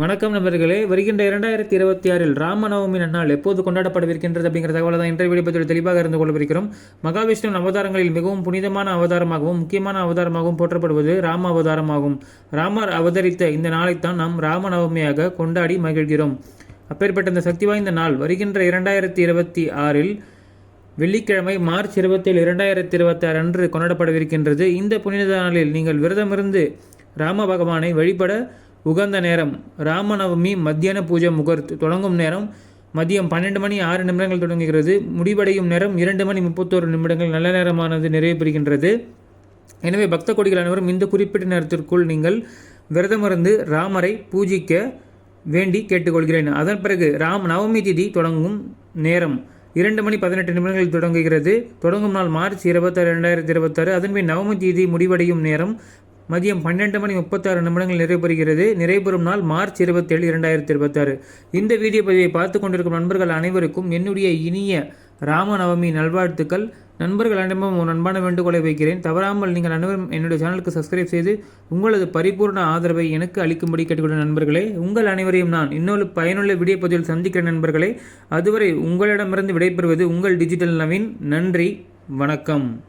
வணக்கம் நண்பர்களே. வருகின்ற இரண்டாயிரத்தி இருபத்தி ஆறில் ராமநவமி நன்னாள் எப்போது கொண்டாடப்படவிருக்கின்றது அப்படிங்கிற தகவலை தான் இன்றைய வீடியோ தெளிவாக இருந்து கொள்ளவிருக்கிறோம். மகாவிஷ்ணுவின் அவதாரங்களில் மிகவும் புனிதமான அவதாரமாகவும் முக்கியமான அவதாரமாகவும் போற்றப்படுவது ராம அவதாரமாகும். ராமர் அவதரித்த இந்த நாளைத்தான் நாம் ராமநவமியாக கொண்டாடி மகிழ்கிறோம். அப்பேற்பட்ட இந்த சக்தி வாய்ந்த நாள் வருகின்ற இரண்டாயிரத்தி இருபத்தி ஆறில் வெள்ளிக்கிழமை மார்ச் இருபத்தேழு இரண்டாயிரத்தி இருபத்தி ஆறு அன்று கொண்டாடப்படவிருக்கின்றது. இந்த புனித நாளில் நீங்கள் விரதமிருந்து ராம பகவானை வழிபட உகந்த நேரம். ராமநவமி மத்தியான பூஜை முகூர்த். தொடங்கும் நேரம் மதியம் பன்னெண்டு மணி ஆறு நிமிடங்கள் தொடங்குகிறது. முடிவடையும் நேரம் இரண்டு மணி முப்பத்தோரு நிமிடங்கள் நல்ல நேரமானது நிறைவு பெறுகின்றது. எனவே பக்த கொடிகள் அனைவரும் இந்த குறிப்பிட்ட நேரத்திற்குள் நீங்கள் விரதமிருந்து ராமரை பூஜிக்க வேண்டி கேட்டுக்கொள்கிறேன். அதன் பிறகு ராம் நவமி திதி தொடங்கும் நேரம் இரண்டு மணி பதினெட்டு நிமிடங்களில் தொடங்குகிறது. தொடங்கும் நாள் மார்ச் இருபத்தாறு ரெண்டாயிரத்தி இருபத்தாறு. அதன்பின் நவமி தேதி முடிவடையும் நேரம் மதியம் பன்னெண்டு மணி முப்பத்தாறு நிமிடங்கள் நிறைவுபெறுகிறது. நிறைவுறும் நாள் மார்ச் இருபத்தேழு இரண்டாயிரத்தி இருபத்தாறு. இந்த வீடியோ பதிவை பார்த்து கொண்டிருக்கும் நண்பர்கள் அனைவருக்கும் என்னுடைய இனிய ராமநவமி நல்வாழ்த்துக்கள். நண்பர்கள் அனைவரும் ஒரு அன்பான வேண்டுகோளை வைக்கிறேன். தவறாமல் நீங்கள் அனைவரும் என்னுடைய சேனலுக்கு சப்ஸ்கிரைப் செய்து உங்களது பரிபூர்ண ஆதரவை எனக்கு அளிக்கும்படி கேட்டுக்கொள்ள நண்பர்களே. உங்கள் அனைவரையும் நான் இன்னொரு பயனுள்ள வீடியோ பதிவில் சந்திக்கிற நண்பர்களே. அதுவரை உங்களிடமிருந்து விடைபெறுவது உங்கள் டிஜிட்டல் நவீன். நன்றி. வணக்கம்.